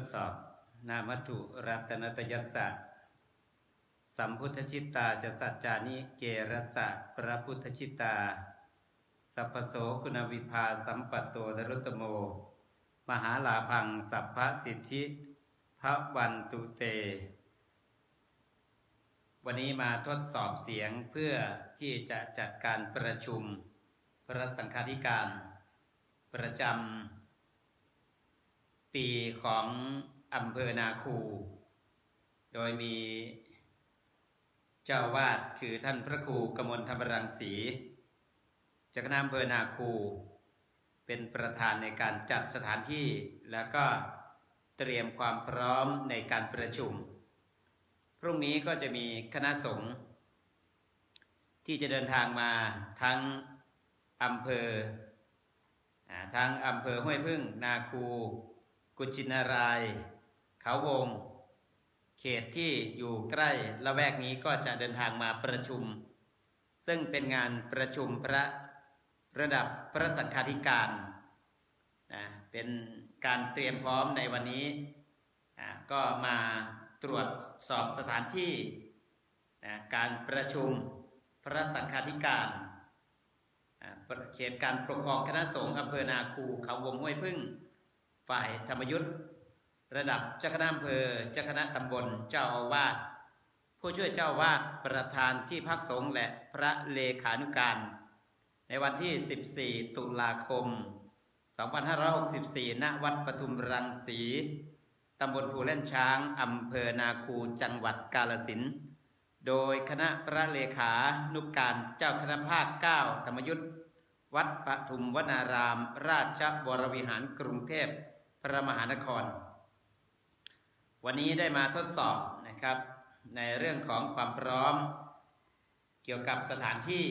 ดสอบ นามัตถุรัตนตยัสสะสัมพุทธชิตาจะสัจจานิเกรสะพระพุทธชิตา สัพโสคุณวิภาสัมปัตโตนรุตโม มหาลาพังสัพพสิทธิพระวันตุเต วันนี้มาทดสอบเสียงเพื่อที่จะจัดการประชุม พระสังฆาธิการ ประจำ ปีของอำเภอนาคู โดยมีเจ้าวาดคือท่านพระครูกมลธรรมรังสีจากคณะอำเภอนาคู เป็นประธานในการจัดสถานที่แล้วก็เตรียมความพร้อมในการประชุม พรุ่งนี้ก็จะมีคณะสงฆ์ที่จะเดินทางมาทั้งอำเภอทั้งอำเภอห้วยพึ่ง นาคู กุชินาราย เขาวง เขตที่อยู่ใกล้ละแวกนี้ก็จะเดินทางมาประชุม ซึ่งเป็นงานประชุมพระระดับพระสังฆาธิการนะเป็นการเตรียมพร้อมในวันนี้อ่าก็มาตรวจสอบสถานที่นะการประชุมพระสังฆาธิการอ่าเขตการปกครองคณะสงฆ์อำเภอนาคูเขาวงห้วยพึ่ง ฝ่ายธรรมยุทธระดับเจ้าคณะอำเภอเจ้าคณะตำบลเจ้าอาวาสผู้ช่วยเจ้าวาสประธานที่พักสงฆ์และพระเลขานุการ ในวันที่ 14 ตุลาคม 2564 ณ วัดปทุมรังสี ตำบลภูเล่นช้าง อำเภอนาคูจังหวัดกาลสิน โดยคณะพระเลขานุกการเจ้าคณะภาค 9 ธรรมยุทธวัดปทุมวนาราม ราชวรวิหารกรุงเทพ พระมหานคร วันนี้ได้มาทดสอบนะครับ ในเรื่องของความพร้อม เกี่ยวกับสถานที่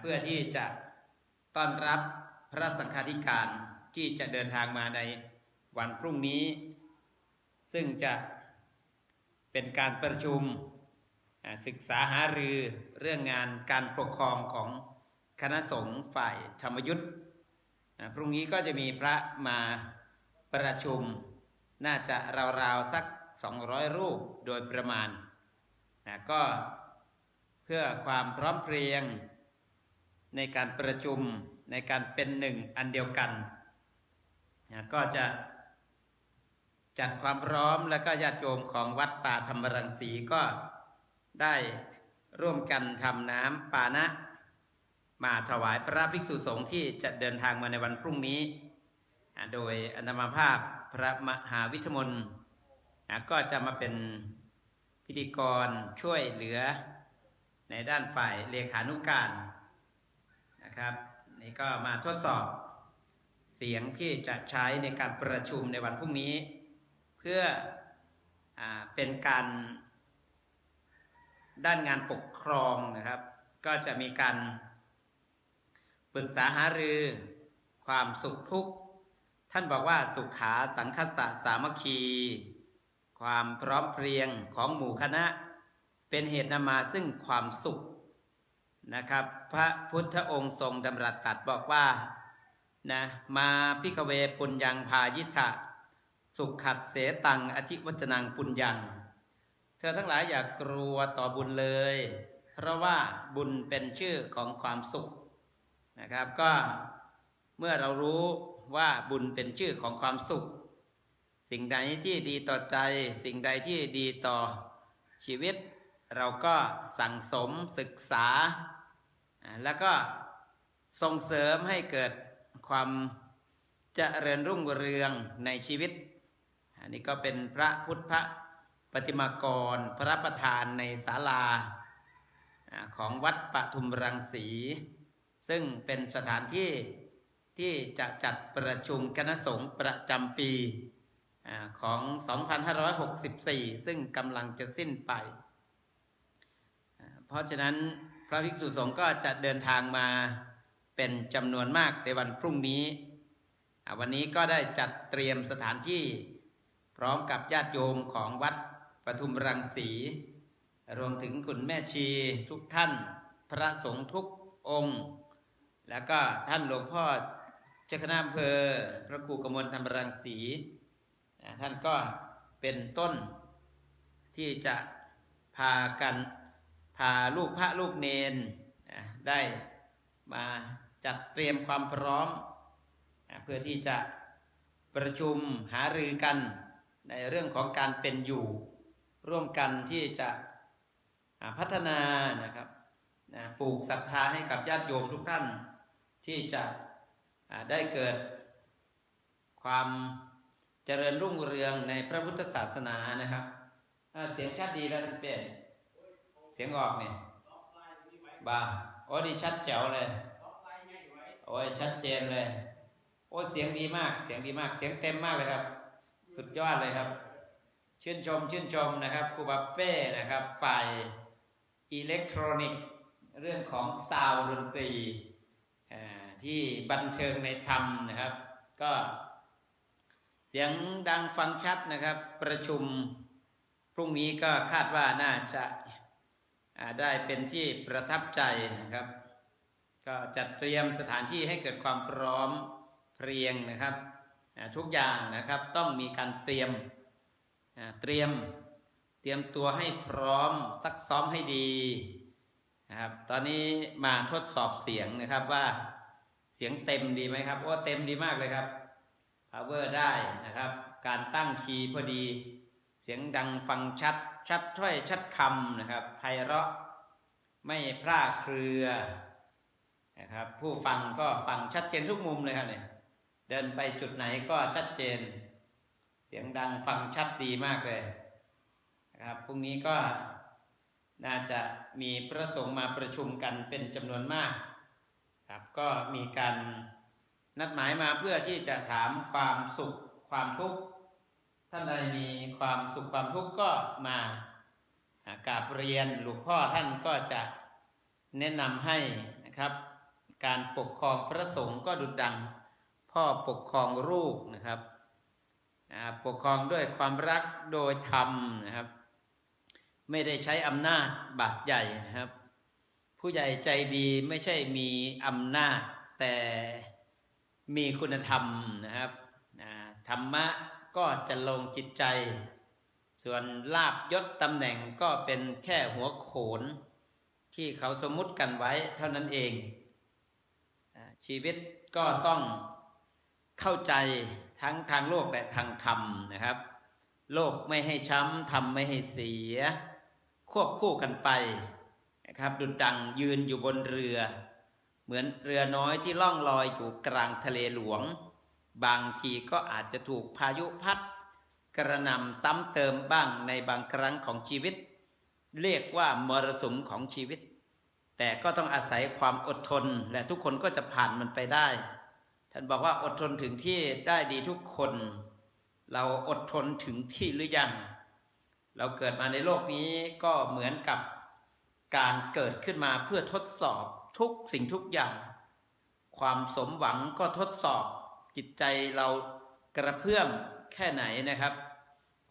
เพื่อที่จะต้อนรับพระสังฆาธิการที่จะเดินทางมาในวันพรุ่งนี้ ซึ่งจะเป็นการประชุมศึกษาหารือเรื่องงานการปกครองของคณะสงฆ์ฝ่ายธรรมยุทธ์ พรุ่งนี้ก็จะมีพระมาประชุม น่าจะราวๆสัก 200 รูปโดยประมาณนะก็เพื่อความพร้อมเพรียงในการประชุมในการเป็นหนึ่งอันเดียวกันนะก็จะจัดความพร้อมและก็ญาติโยมของวัดป่าธรรมรังสีก็ได้ร่วมกันทำน้ำปานะ มาถวายพระภิกษุสงฆ์ที่จะเดินทางมาในวันพรุ่งนี้ โดยอนามาภาพพระมหาวิทมนก็จะมาเป็นพิธีกรช่วยเหลือในด้านฝ่ายเลขานุการนะครับนี่ก็มาทดสอบเสียงที่จะใช้ในการประชุมในวันพรุ่งนี้ เพื่ออเป็นการด้านงานปกครองนะครับ ก็จะมีการ ปรึกษาหารือความสุขทุกข์ ท่านบอกว่าสุขขาสังคสะสามัคคี ความพร้อมเพรียงของหมู่คณะ เป็นเหตุนำมาซึ่งความสุขนะครับ พระพุทธองค์ทรงดำรัสตัดบอกว่านะมาพิกเวปุญญังพายิทะสุขขัดเสตังอธิวัจนังปุญญัง เธอทั้งหลายอย่ากกลัวต่อบุญเลย เพราะว่าบุญเป็นชื่อของความสุข นะครับ ก็เมื่อเรารู้ว่าบุญเป็นชื่อของความสุข สิ่งใดที่ดีต่อใจ สิ่งใดที่ดีต่อชีวิต เราก็สั่งสมศึกษา แล้วก็ส่งเสริมให้เกิดความเจริญรุ่งเรืองในชีวิต อันนี้ก็เป็นพระพุทธปฏิมากร พระประธานในศาลาอ่าของวัดปทุมรังสี ซึ่งเป็นสถานที่ที่จะจัดประชุมคณะสงฆ์ประจำปีของ 2564 ซึ่งกำลังจะสิ้นไป เพราะฉะนั้นพระภิกษุสงฆ์ก็จะเดินทางมาเป็นจำนวนมากในวันพรุ่งนี้ วันนี้ก็ได้จัดเตรียมสถานที่พร้อมกับญาติโยมของวัดปทุมรังสี รวมถึงคุณแม่ชีทุกท่าน พระสงฆ์ทุกองค์ แล้วก็ท่านหลวงพ่อเจ้าคณะอำเภอ พระครูกมลธรรมรังสีท่านก็เป็นต้นที่จะพากันพาลูกพระลูกเนนได้มาจัดเตรียมความพร้อม เพื่อที่จะประชุมหารือกันในเรื่องของการเป็นอยู่ ร่วมกันที่จะพัฒนานะครับปลูกศรัทธาให้กับญาติโยมทุกท่าน ที่จะได้เกิดความเจริญรุ่งเรืองในพระพุทธศาสนานะครับอ่าเสียงชัดดีแล้วท่านเป็นเสียงออกเนี่ยบ้าโอ้ดีชัดแจ๋วเลยโอ้ยชัดเจนเลย โอ้เสียงดีมาก เสียงดีมาก เสียงเต็มมากเลยครับ สุดยอดเลยครับ ชื่นชมชื่นชมนะครับครูบัปเป้นะครับ ฝ่ายอิเล็กทรอนิกส์เรื่องของซาวด์ดนตรี ที่บันเทิงในธรรมนะครับ ก็เสียงดังฟังชัดนะครับ ประชุมพรุ่งนี้ก็คาดว่าน่าจะได้เป็นที่ประทับใจนะครับ ก็จัดเตรียมสถานที่ให้เกิดความพร้อมเพรียงนะครับ ทุกอย่างนะครับต้องมีการเตรียมเตรียมเตรียมตัวให้พร้อมซักซ้อมให้ดี นะครับ ตอนนี้มาทดสอบเสียงนะครับว่าเสียงเต็มดีไหมครับว่าเต็มดีมากเลยครับ power ได้นะครับ การตั้งคีย์พอดี เสียงดังฟังชัด ชัดถ้อยชัดคำนะครับไพเราะไม่พลาดเครือนะครับผู้ฟังก็ฟังชัดเจนทุกมุมเลยครับเนี่ยเดินไปจุดไหนก็ชัดเจน เสียงดังฟังชัดดีมากเลยนะครับพรุ่งนี้ก็ น่าจะมีพระสงฆ์มาประชุมกันเป็นจำนวนมากครับก็มีการนัดหมายมาเพื่อที่จะถามความสุขความทุกข์ท่านใดมีความสุขความทุกข์ก็มากราบเรียนหลวงพ่อท่านก็จะแนะนำให้นะครับ การปกครองพระสงฆ์ก็ดุจดัง พ่อปกครองลูกนะครับปกครองด้วยความรักโดยธรรมนะครับ ไม่ได้ใช้อำนาจบาดใหญ่นะครับ ผู้ใหญ่ใจดีไม่ใช่มีอำนาจ แต่มีคุณธรรมนะครับธรรมะก็จะลงจิตใจ ส่วนลาบยศตำแหน่งก็เป็นแค่หัวโขน ที่เขาสมมุติกันไว้เท่านั้นเอง ชีวิตก็ต้องเข้าใจทั้งทางโลกและทางธรรมนะครับ โลกไม่ให้ช้ำธรรมไม่ให้เสีย ควบคู่กันไปนะครับดุจดังยืนอยู่บนเรือ เหมือนเรือน้อยที่ล่องลอยอยู่กลางทะเลหลวง บางทีก็อาจจะถูกพายุพัด กระนำซ้ำเติมบ้างในบางครั้งของชีวิต เรียกว่ามรสุมของชีวิต แต่ก็ต้องอาศัยความอดทนและทุกคนก็จะผ่านมันไปได้ ท่านบอกว่าอดทนถึงที่ได้ดีทุกคน เราอดทนถึงที่หรือยัง เราเกิดมาในโลกนี้ก็เหมือนกับการเกิดขึ้นมาเพื่อทดสอบทุกสิ่งทุกอย่าง ความสมหวังก็ทดสอบจิตใจเรากระเพื่อมแค่ไหนนะครับ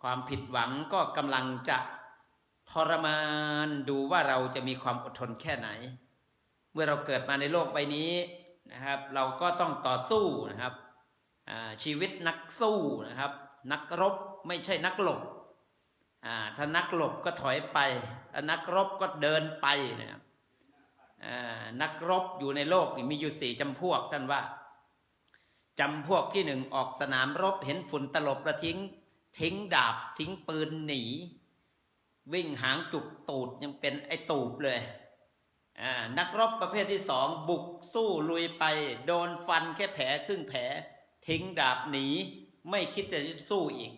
ความผิดหวังก็กำลังจะทรมานดูว่าเราจะมีความอดทนแค่ไหน เมื่อเราเกิดมาในโลกใบนี้นะครับ เราก็ต้องต่อสู้นะครับชีวิตนักสู้นะครับ นักรบไม่ใช่นักหลบ ถ้านักหลบก็ถอยไปถ้านักรบก็เดินไปนะครับอ่านักรบอยู่ในโลกมีอยู่สี่จำพวกท่านว่าจำพวกที่หนึ่งออกสนามรบเห็นฝุ่นตลบแล้วทิ้ง ทิ้งดาบทิ้งปืนหนี วิ่งหางจุกตูดยังเป็นไอตูบเลย นักรบประเภทที่สองบุกสู้ลุยไป โดนฟันแค่แผลครึ่งแผล ทิ้งดาบหนี ไม่คิดจะสู้อีก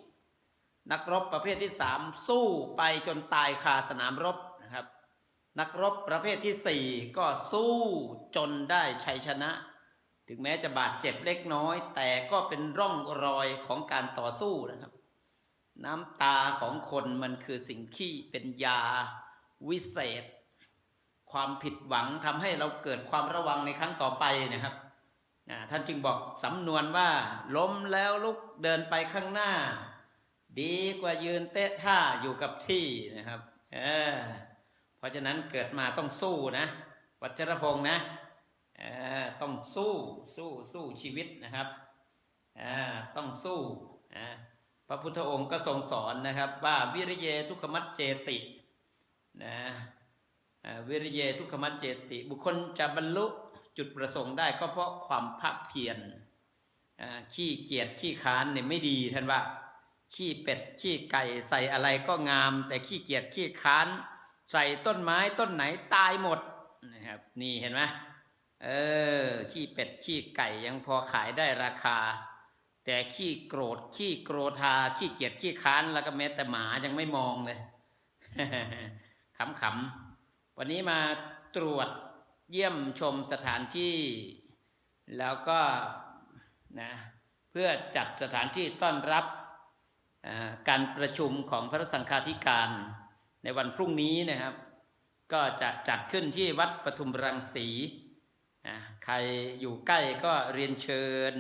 นักรบประเภทที่สามสู้ไปจนตายคาสนามรบนะครับ นักรบประเภทที่สี่ก็สู้จนได้ชัยชนะ ถึงแม้จะบาดเจ็บเล็กน้อย แต่ก็เป็นร่องรอยของการต่อสู้นะครับ น้ำตาของคนมันคือสิ่งที่เป็นยาวิเศษ ความผิดหวังทำให้เราเกิดความระวังในครั้งต่อไปนะครับท่านจึงบอกสำนวนว่า ล้มแล้วลุกเดินไปข้างหน้า ดีกว่ายืนเตะท่าอยู่กับที่นะครับเออเพราะฉะนั้นเกิดมาต้องสู้นะ วัชรพงษ์นะเออต้องสู้สู้สู้ชีวิตนะครับอ่าต้องสู้พระพุทธองค์ก็ทรงสอนนะครับว่าวิริเยทุกขมัจเจตินะวิริเยทุกขมัจเจติ บุคคลจะบรรลุจุดประสงค์ได้ก็เพราะความภาคเพียรขี้เกียจขี้ค้านเนี่ยไม่ดีท่านว่า ขี้เป็ด ขี้ไก่ใส่อะไรก็งาม แต่ขี้เกียจขี้ค้าน ใส่ต้นไม้ต้นไหนตายหมดนะครับ นี่เห็นไหมเออ ขี้เป็ด ขี้ไก่ยังพอขายได้ราคา แต่ขี้โกรธ ขี้โกรธา ขี้เกียจขี้ค้านแล้วก็แม้แต่หมายังไม่มองเลยขำๆวันนี้มาตรวจเยี่ยมชมสถานที่ แล้วก็นะเพื่อจัดสถานที่ต้อนรับ การประชุมของพระสังฆาธิการ ในวันพรุ่งนี้นะครับ ก็จะจัดขึ้นที่วัดปทุมรังสีใครอยู่ใกล้ก็เรียนเชิญ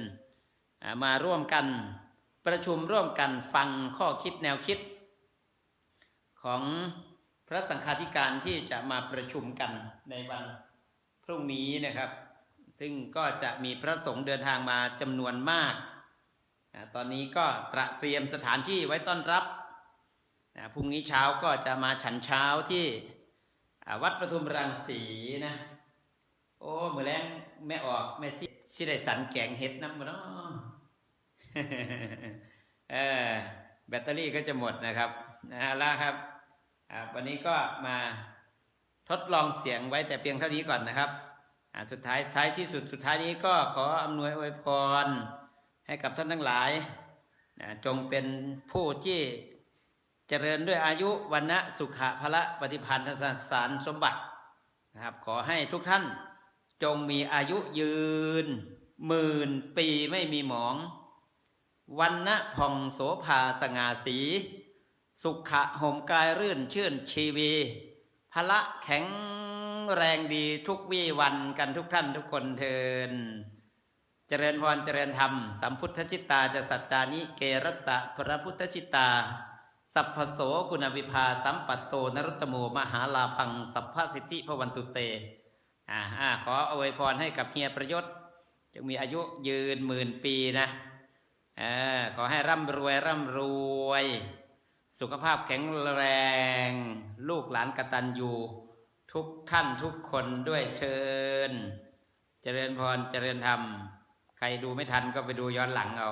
มาร่วมกันประชุมร่วมกันฟังข้อคิดแนวคิด ของพระสังฆาธิการที่จะมาประชุมกันในวันพรุ่งนี้นะครับ ซึ่งก็จะมีพระสงฆ์เดินทางมาจำนวนมาก ตอนนี้ก็ตระเตรียมสถานที่ไว้ต้อนรับพรุ่งนี้เช้าก็จะมาฉันเช้าที่วัดประทุมรังสีนะโอ้เมือแรงแม่ออกแม่สิสิได้สันแกงเห็ดน้ำมันเนาะเออแบตเตอรี่ก็จะหมดนะครับนะฮะแล้วครับวันนี้ก็มาทดลองเสียงไว้แต่เพียงเท่านี้ก่อนนะครับสุดท้ายท้ายที่สุดสุดท้ายนี้ก็ขออำนวยอวยพร ให้กับท่านทั้งหลาย จงเป็นผู้ที่เจริญด้วยอายุวันนะสุขะพละปฏิพันธ์สารสมบัตินะครับ ขอให้ทุกท่านจงมีอายุยืนหมื่นปีไม่มีหมองวันนะผ่องโสภาสง่าสี สุขะห่มกายรื่นชื่นชีวีพละแข็งแรงดีทุกวี่วันกันทุกท่านทุกคนเทิน เจริญพรเจริญธรรม สัมพุทธชิตตาจะสัจจานิเกรัสะพระพุทธชิตตา สัพพโสคุณวิภาสัมปัตโตนรุตโมมหาลาพัง สัพพสิทธิพวันตุเตอ่าอ่าขออวยพรให้กับเฮียประยศจงมีอายุยืนหมื่นปีนะเออขอให้ร่ำรวยร่ำรวย สุขภาพแข็งแรง ลูกหลานกตัญญูทุกท่านทุกคนด้วยเชิญ เจริญพรเจริญธรรม ใครดูไม่ทันก็ไปดูย้อนหลังเอา